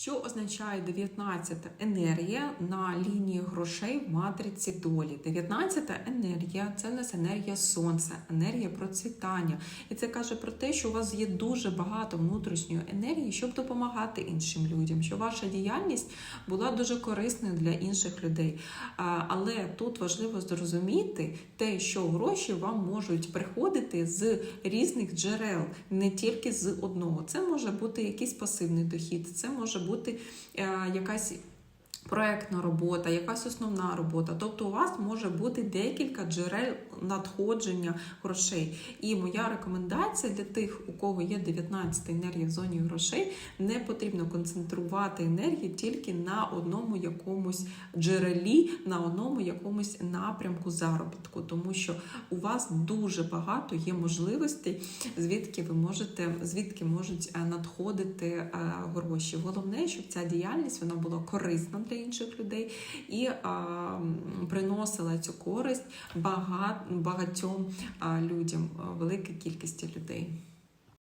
Що означає 19 енергія на лінії грошей в матриці долі? 19 енергія це в нас енергія сонця, енергія процвітання. І це каже про те, що у вас є дуже багато внутрішньої енергії, щоб допомагати іншим людям, що ваша діяльність була дуже корисною для інших людей. Але тут важливо зрозуміти те, що гроші вам можуть приходити з різних джерел, не тільки з одного. Це може бути якийсь пасивний дохід, це може бути е, якась. Проектна робота, якась основна робота. Тобто у вас може бути декілька джерел надходження грошей. І моя рекомендація для тих, у кого є 19 енергія в зоні грошей, не потрібно концентрувати енергію тільки на одному якомусь джерелі, на одному якомусь напрямку заробітку, тому що у вас дуже багато є можливостей, звідки ви можете, звідки можуть е, надходити е, гроші. Головне, щоб ця діяльність вона була корисна для інших людей і а, приносила цю користь багат, багатьом а, людям, великій кількості людей.